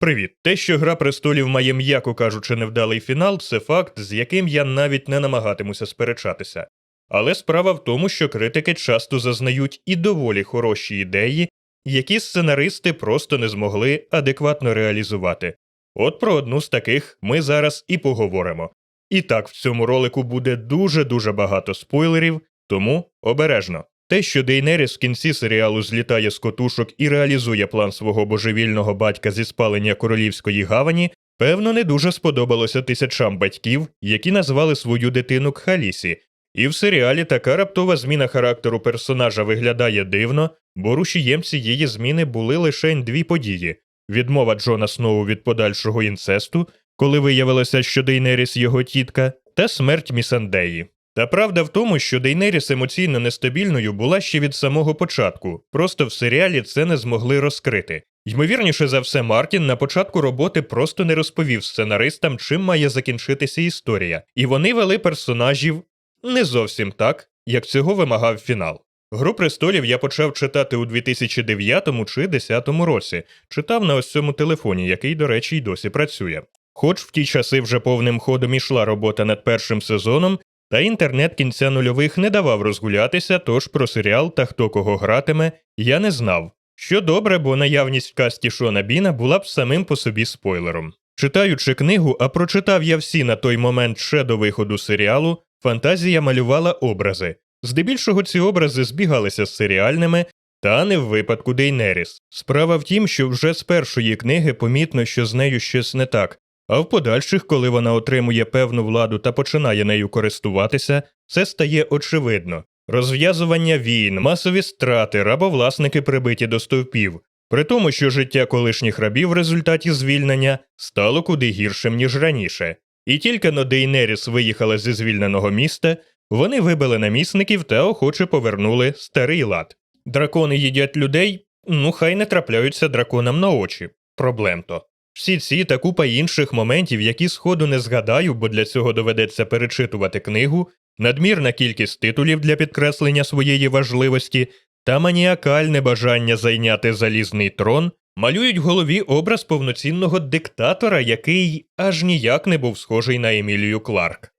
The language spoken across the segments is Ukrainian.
Привіт. Те, що Гра престолів має, м'яко кажучи, невдалий фінал, це факт, з яким я навіть не намагатимуся сперечатися. Але справа в тому, що критики часто зазнають і доволі хороші ідеї, які сценаристи просто не змогли адекватно реалізувати. От про одну з таких ми зараз і поговоримо. І так, в цьому ролику буде дуже-дуже багато спойлерів, тому обережно. Те, що Дейнеріс в кінці серіалу злітає з котушок і реалізує план свого божевільного батька зі спалення королівської гавані, певно, не дуже сподобалося тисячам батьків, які назвали свою дитину Кхалісі. І в серіалі така раптова зміна характеру персонажа виглядає дивно, бо рушієм цієї зміни були лише дві події: відмова Джона Сноу від подальшого інцесту, коли виявилося, що Дейнеріс його тітка, та смерть Місандеї. Та правда в тому, що Дейнеріс емоційно нестабільною була ще від самого початку, просто в серіалі це не змогли розкрити. Ймовірніше за все, Мартін на початку роботи просто не розповів сценаристам, чим має закінчитися історія, і вони вели персонажів не зовсім так, як цього вимагав фінал. Гру престолів я почав читати у 2009 чи 2010 році, читав на ось цьому телефоні, який, до речі, й досі працює. Хоч в ті часи вже повним ходом ішла робота над першим сезоном, та інтернет кінця нульових не давав розгулятися, тож про серіал та хто кого гратиме я не знав. Що добре, бо наявність в касті Шона Біна була б самим по собі спойлером. Читаючи книгу, а прочитав я всі на той момент ще до виходу серіалу, фантазія малювала образи. Здебільшого ці образи збігалися з серіальними, та не в випадку Дейнеріс. Справа в тім, що вже з першої книги помітно, що з нею щось не так, а в подальших, коли вона отримує певну владу та починає нею користуватися, це стає очевидно. Розв'язування війн, масові страти, рабовласники прибиті до стовпів, при тому, що життя колишніх рабів в результаті звільнення стало куди гіршим, ніж раніше. І тільки но Дейнеріс виїхала зі звільненого міста, вони вибили намісників та охоче повернули старий лад. Дракони їдять людей, ну хай не трапляються драконам на очі. Проблем то. Всі ці та купа інших моментів, які сходу не згадаю, бо для цього доведеться перечитувати книгу, надмірна кількість титулів для підкреслення своєї важливості та маніакальне бажання зайняти залізний трон малюють в голові образ повноцінного диктатора, який аж ніяк не був схожий на Емілію Кларк.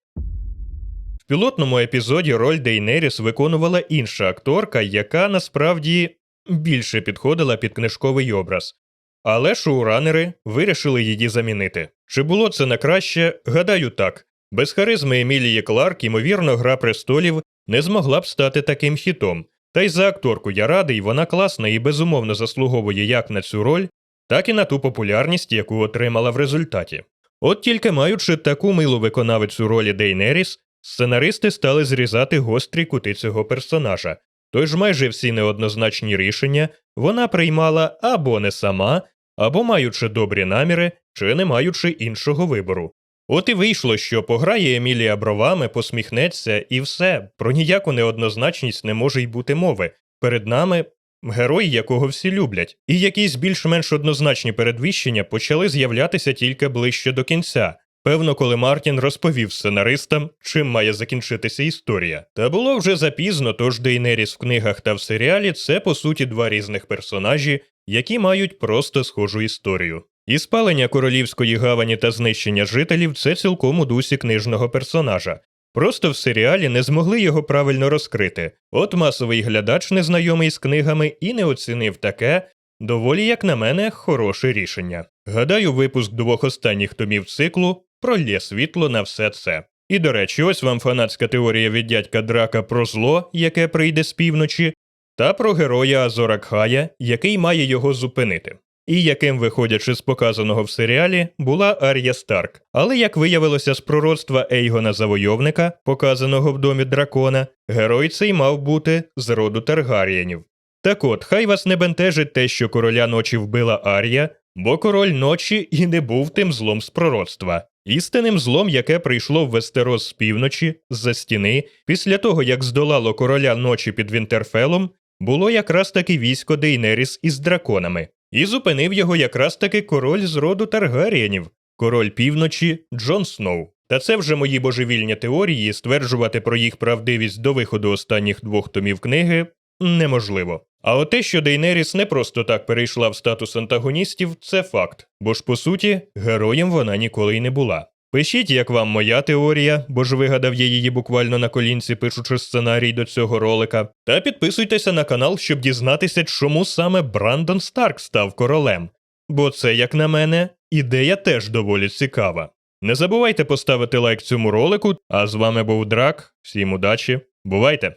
В пілотному епізоді роль Дейнеріс виконувала інша акторка, яка насправді більше підходила під книжковий образ. Але шоуранери вирішили її замінити. Чи було це на краще? Гадаю, так. Без харизми Емілії Кларк, ймовірно, гра престолів не змогла б стати таким хітом. Та й за акторку я радий, вона класна і безумовно заслуговує як на цю роль, так і на ту популярність, яку отримала в результаті. От тільки маючи таку милу виконавицю ролі Дейнеріс, сценаристи стали зрізати гострі кути цього персонажа, тож майже всі неоднозначні рішення вона приймала або не сама, або маючи добрі наміри, чи не маючи іншого вибору. От і вийшло, що пограє Емілія бровами, посміхнеться, і все, про ніяку неоднозначність не може й бути мови. Перед нами герой, якого всі люблять, і якісь більш-менш однозначні передвіщення почали з'являтися тільки ближче до кінця. Певно, коли Мартін розповів сценаристам, чим має закінчитися історія. Та було вже запізно, тож Дейнеріс в книгах та в серіалі це по суті два різних персонажі, які мають просто схожу історію. І спалення королівської гавані та знищення жителів це цілком у дусі книжного персонажа. Просто в серіалі не змогли його правильно розкрити. От масовий глядач, незнайомий з книгами, і не оцінив таке, доволі, як на мене, хороше рішення. Гадаю, випуск двох останніх томів циклу пролє світло на все це. І до речі, ось вам фанатська теорія від дядька Драка про зло, яке прийде з півночі, та про героя Азора Кхая, який має його зупинити. І яким, виходячи з показаного в серіалі, була Ар'я Старк. Але як виявилося з пророцтва Ейгона Завойовника, показаного в домі дракона, герой цей мав бути з роду Таргарієнів. Так от, хай вас не бентежить те, що короля ночі вбила Ар'я, бо король ночі і не був тим злом з пророцтва. Істинним злом, яке прийшло в Вестерос з півночі, з-за стіни, після того як здолало короля ночі під Вінтерфелом, було якраз таки військо Дейнеріс із драконами, і зупинив його якраз таки король з роду Таргарієнів, король півночі Джон Сноу. Та це вже мої божевільні теорії, стверджувати про їх правдивість до виходу останніх двох томів книги неможливо. А от те, що Дейнеріс не просто так перейшла в статус антагоністів, це факт, бо ж по суті, героєм вона ніколи й не була. Пишіть, як вам моя теорія, бо ж вигадав я її буквально на колінці, пишучи сценарій до цього ролика. Та підписуйтеся на канал, щоб дізнатися, чому саме Брандон Старк став королем. Бо це, як на мене, ідея теж доволі цікава. Не забувайте поставити лайк цьому ролику, а з вами був Драк. Всім удачі, бувайте!